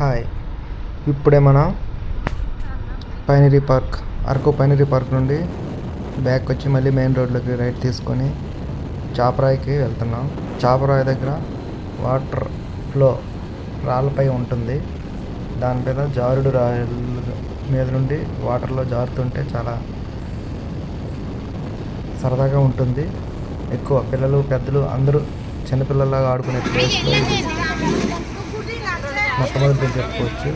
Hi. ఇప్పుడే మన pinery park Araku pinery park నుండి బ్యాక్ వచ్చి మళ్ళీ మెయిన్ రోడ్లోకి రైట్ తీసుకొని చాపరాయికి వెళ్తున్నాం. చాపరాయి దగ్గర వాటర్ ఫ్లో రాళ్ళపై ఉంటుంది. దాని మీద జారుడు రాయల మీద నుండి వాటర్లో జారుతుంటే చాలా సరదాగా ఉంటుంది. ఎక్కువ పిల్లలు పెద్దలు అందరూ చిన్నపిల్లలాగా ఆడుకునే ప్లేస్లో మొట్టమొదటి చెప్పుకోవచ్చు.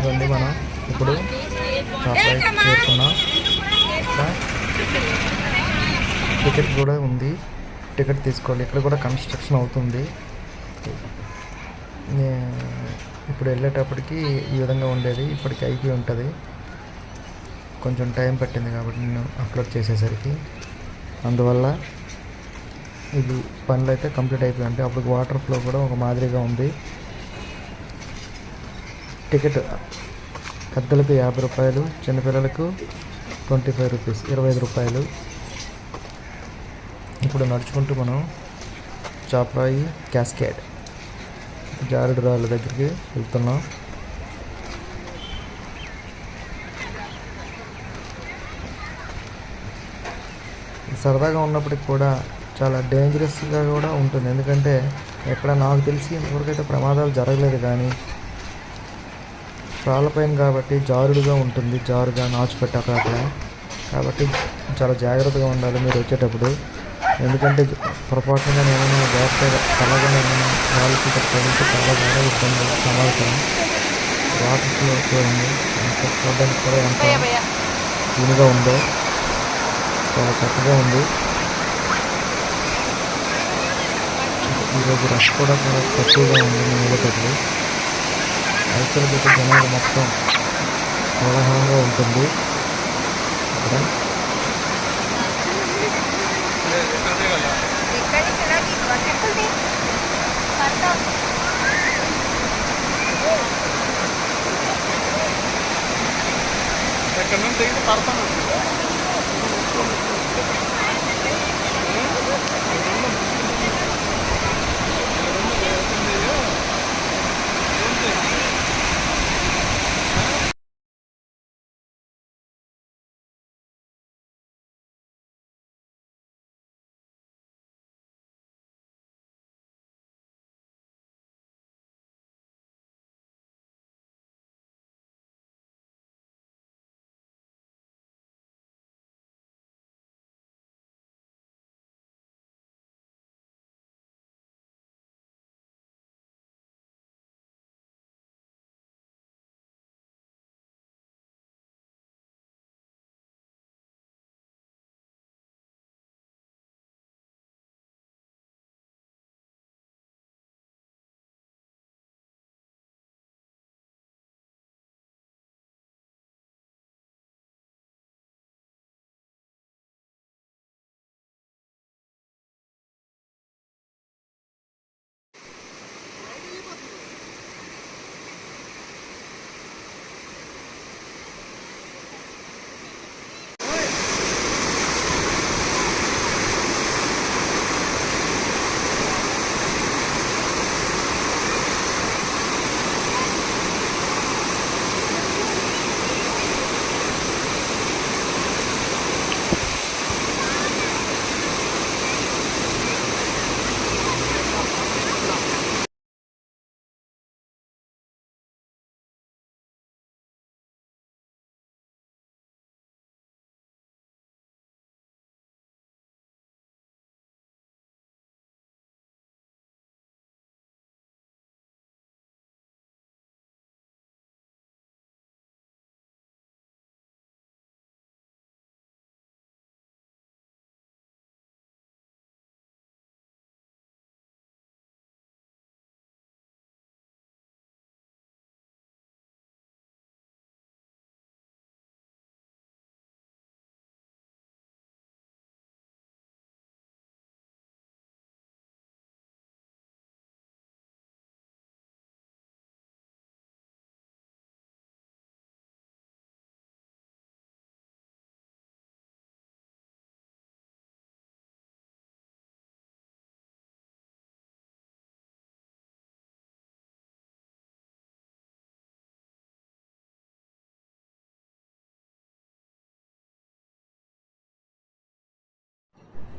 ఇవన్నీ మనం ఇప్పుడు చాపరాయి చేరుకున్నాం టికెట్ కూడా ఉంది. టికెట్ తీసుకోవాలి. ఇక్కడ కూడా కన్స్ట్రక్షన్ అవుతుంది. ఇప్పుడు వెళ్ళేటప్పటికి ఈ విధంగా ఉండేది. ఇప్పటికి అయిపోయి ఉంటుంది. కొంచెం టైం పట్టింది కాబట్టి నేను అప్లోడ్ చేసేసరికి. అందువల్ల ఇది పనులు అయితే కంప్లీట్ అయిపోయింది అప్పుడు వాటర్ ఫ్లో కూడా ఒక మాదిరిగా ఉంది. టికెట్ పెద్దలకు యాభై రూపాయలు చిన్నపిల్లలకు ట్వంటీ ఫైవ్ రూపీస్ ఇరవై ఐదు రూపాయలు. ఇప్పుడు నడుచుకుంటూ మనం చాపరాయి క్యాస్కేడ్ జారుడు రాళ్ళ దగ్గరికి వెళ్తున్నాం. సరదాగా ఉన్నప్పటికి కూడా చాలా డేంజరస్గా కూడా ఉంటుంది. ఎందుకంటే ఎక్కడ నాకు తెలిసి ఇంతవరకైతే ప్రమాదాలు జరగలేదు కానీ రాళ్ళపైన కాబట్టి జారుడుగా ఉంటుంది. జారుగా నాచుపెట్టి అక్కడ. కాబట్టి చాలా జాగ్రత్తగా ఉండాలి మీరు వచ్చేటప్పుడు. ఎందుకంటే పొరపాటుగా ఏమైనా జాగ్రత్తగా తలగా ఏమైనా వాళ్ళకి తగిలితే చాలా బాగా ఇబ్బంది సమాచారం చూడండి. ఎంత చూడడానికి కూడా ఎంత క్లీన్గా ఉందో చాలా చక్కగా ఉంది ఈరోజు రష్ కూడా చాలా తక్కువగా ఉంది మేము వెళ్ళేటప్పుడు రైతుల దగ్గర జనాలు మొత్తం కోలాహలంగా ఉంటుంది ఇక్కడ ఇక్కడి చలా దీపా చెప్పండి పడతాం ఎక్కడ నుండి దిగి పడతాను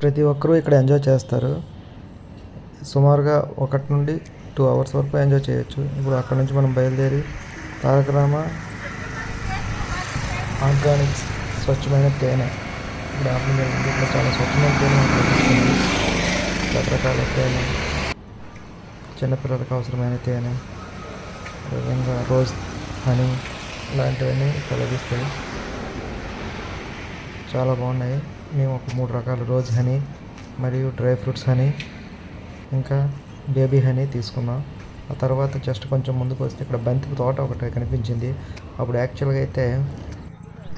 ప్రతి ఒక్కరూ ఇక్కడ ఎంజాయ్ చేస్తారు. సుమారుగా ఒకటి నుండి టూ అవర్స్ వరకు ఎంజాయ్ చేయొచ్చు. ఇప్పుడు అక్కడ నుంచి మనం బయలుదేరి తారక రామ ఆర్గానిక్ స్వచ్ఛమైన తేనె. ఇక్కడ ఆపడం ఇక్కడ చాలా స్వచ్ఛమైన తేనె రకరకాల తేనె. చిన్నపిల్లలకు అవసరమైన తేనె. అదేవిధంగా రోజ్ హనీ ఇలాంటివన్నీ ఇక్కడ లభిస్తాయి. చాలా బాగున్నాయి. మేము ఒక మూడు రకాల రోజ్ హనీ మరియు డ్రై ఫ్రూట్స్ హనీ ఇంకా బేబీ హనీ తీసుకున్నాం. ఆ తర్వాత జస్ట్ కొంచెం ముందుకు వస్తే ఇక్కడ బంతి తోట ఒకటి కనిపించింది. అప్పుడు యాక్చువల్గా అయితే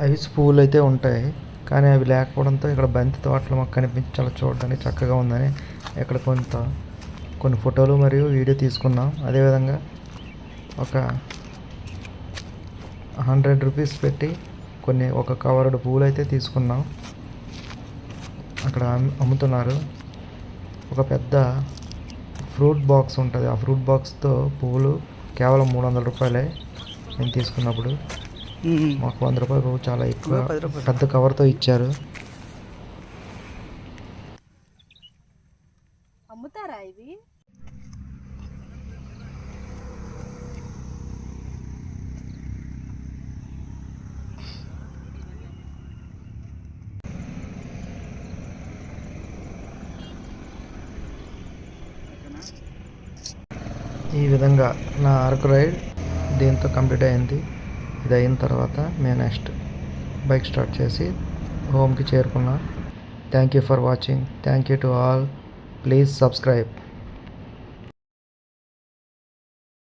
ఐస్ పువ్వులు అయితే ఉంటాయి కానీ అవి లేకపోవడంతో ఇక్కడ బంతి తోటలు మాకు కనిపించాలి చూడడానికి చక్కగా ఉందని ఇక్కడ కొంత కొన్ని ఫోటోలు మరియు వీడియో తీసుకున్నాం. అదేవిధంగా ఒక హండ్రెడ్ రూపీస్ పెట్టి కొన్ని ఒక కవర్డ్ పువ్వులు అయితే తీసుకున్నాం. అక్కడ అమ్ము- అమ్ముతున్నారు. ఒక పెద్ద ఫ్రూట్ బాక్స్ ఉంటుంది. ఆ ఫ్రూట్ బాక్స్తో పువ్వులు కేవలం మూడు వందల రూపాయలే నేను తీసుకున్నప్పుడు. మాకు వంద రూపాయలు పువ్వు చాలా ఎక్కువ. పెద్ద కవర్తో ఇచ్చారు. ఈ విధంగా నా అరకు రైడ్ దీంతో కంప్లీట్ అయింది. ఇది అయిన తర్వాత మేము నెక్స్ట్ బైక్ స్టార్ట్ చేసి హోమ్కి చేరుకున్నాం. Thank you for watching. Thank you to all. Please subscribe.